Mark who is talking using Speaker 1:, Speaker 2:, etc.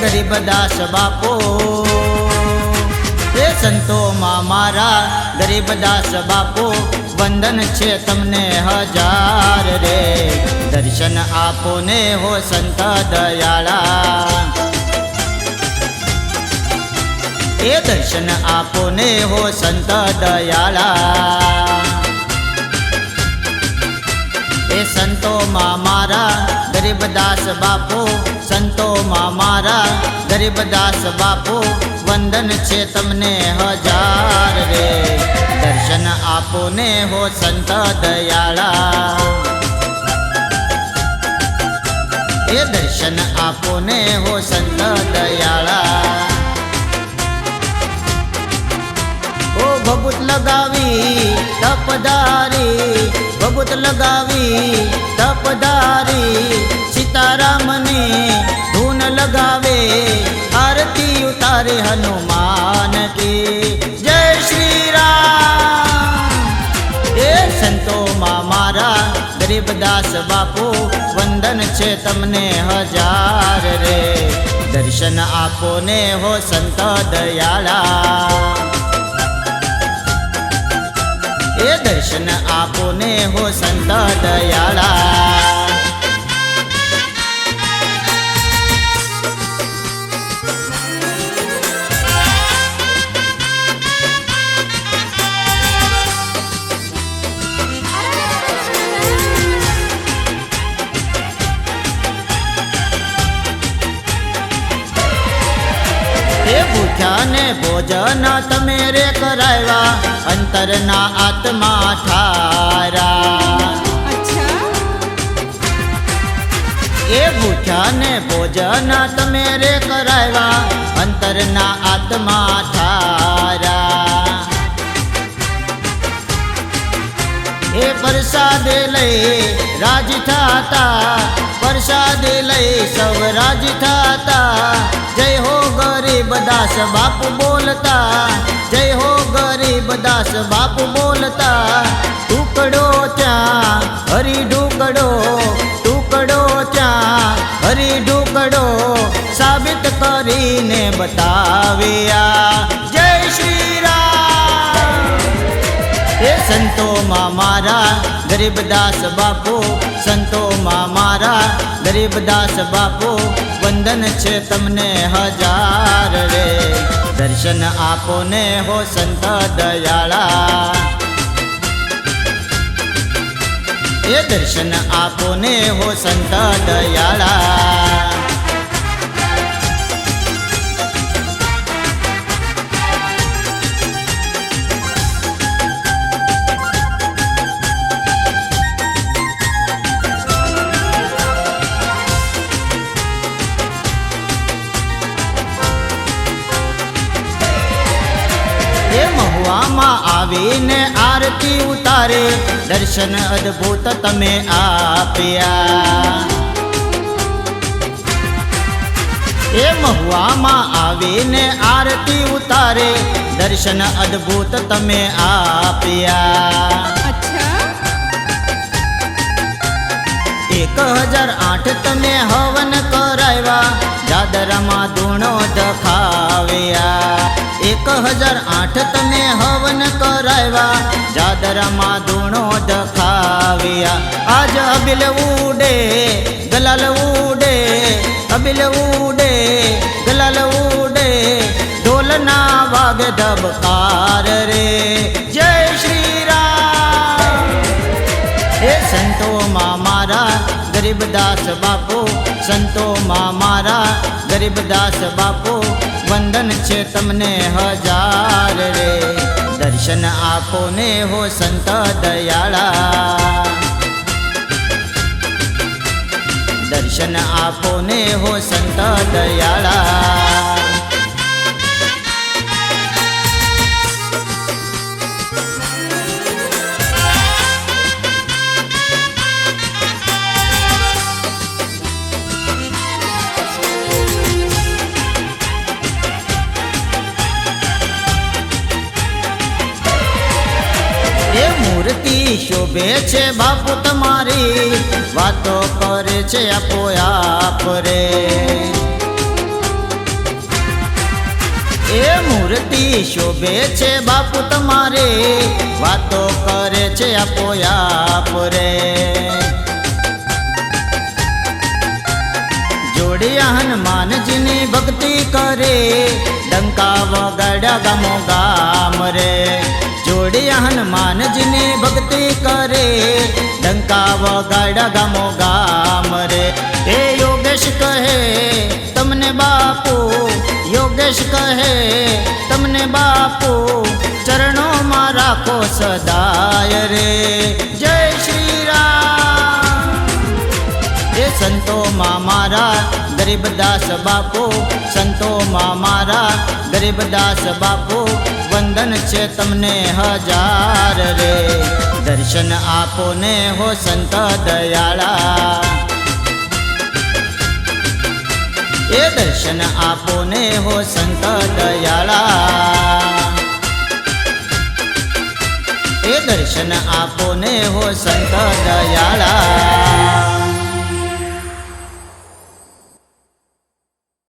Speaker 1: મારા દાસ બાપો. એ સંતોમાં મારા ગરીબદાસ બાપો, વંદન છે તમને હજાર રે. દર્શન આપો ને હો સંત દયાળા. એ દર્શન આપો ને હો સંત દયાળા. એ સંતોમાં મારા ગરીબદાસ સંતો સંતોમાં મારા. ગરીબદાસ બાપુ, વંદન છે તમને હજાર રે. દર્શન આપો ને હો સંત દયાળા. એ દર્શન આપો ને હો સંત દયાળા. ઓ ભગુત લગાવી તપદારી ભગુત લગાવી તપધારી સીતારામની ધૂન લગાવે, આરતી ઉતારે હનુમાન કે. જય શ્રી રામ એ સંતોમાં મારા ગરીબદાસ બાપુ, વંદન છે તમને હજાર રે. દર્શન આપો ને હો સંત દયાળા. એ દર્શન આપો ને હો સંત દયાળા. ભૂખ્યા ને ભોજન તમે રે કરાવ્યા. અંતરના આત્મા ઠારા. એ ભૂખ્યા ને ભોજન તમે રે કરાવ્યા. અંતરના આત્મા ઠારા. એ પ્રસાદ લઈ રાજ થાતા, પ્રસાદ લઈ સૌ રાજ થાતા. જય હો ગરીબ દાસ બાપ બોલતા, જય હો ગરીબ દાસ બાપ બોલતા. ટુકડો ત્યાં, હરી ઢુકડો, ટુકડો ત્યાં, હરી ઢુકડો સાબિત કરીને બતાવ્યા. સંતોમાં મારા ગરીબદાસ બાપુ સંતોમાં મારા ગરીબદાસ બાપુ, વંદન છે તમને હજાર રે. દર્શન આપો ને હો સંત દયાળા. એ દર્શન આપો ને હો સંત દયાળા. આવીને આરતી ઉતારે. દર્શન અદ્ભુત તમે આપ્યા. એ મહુવામાં આવીને આરતી ઉતારે. દર્શન અદ્ભુત તમે આપ્યા. એક હજાર આઠ તમે હવન કરાવ્યા દાદરામાં ધૂણો દખાવ્યા એક હજાર આઠ તમે હવન કરાવ્યા. જાદરામાં ધૂણો દખાવ્યા આજ અબિલ ઉડે ગલાલ ઉડે, અબિલ ઉડે ગલાલ ઉડે. ઢોલના વાગ ધબકાર રે. જય શ્રી રામ. એ સંતોમાં મારા ગરીબદાસ બાપુ સંતોમાં મારા ગરીબદાસ બાપો, વંદન છે તમને હજાર રે. દર્શન આપો ને હો સંત દયાળા. દર્શન આપો ને હો સંત દયાળા. એ મૂર્તિ શોભે છે બાપુ તમારી. વાતો કરે છે આપો આપ રે. એ મૂર્તિ શોભે છે બાપુ તમારે. વાતો કરે છે આપો આપ રે. જોડિયા હનુમાનજીની ભક્તિ કરે. ડંકા વગાડ્યા ગામો ગામ રે. જોડિયા હનુમાનજીની ભક્તિ કરે. ડંકા વગાડા ગામો ગામ રે. એ યોગેશ કહે, તમને બાપુ, યોગેશ કહે, તમને બાપુ, ચરણોમાં રાખો સદાય રે. જય શ્રી રામ. એ સંતોમાં મારા ગરીબદાસ બાપુ સંતોમાં મારા ગરીબદાસ બાપુ, વંદન છે તમને હજાર રે. દર્શન આપો ને હો સંત દયાળા. એ દર્શન આપો ને હો સંત દયાળા. એ દર્શન આપો ને હો સંત દયાળા.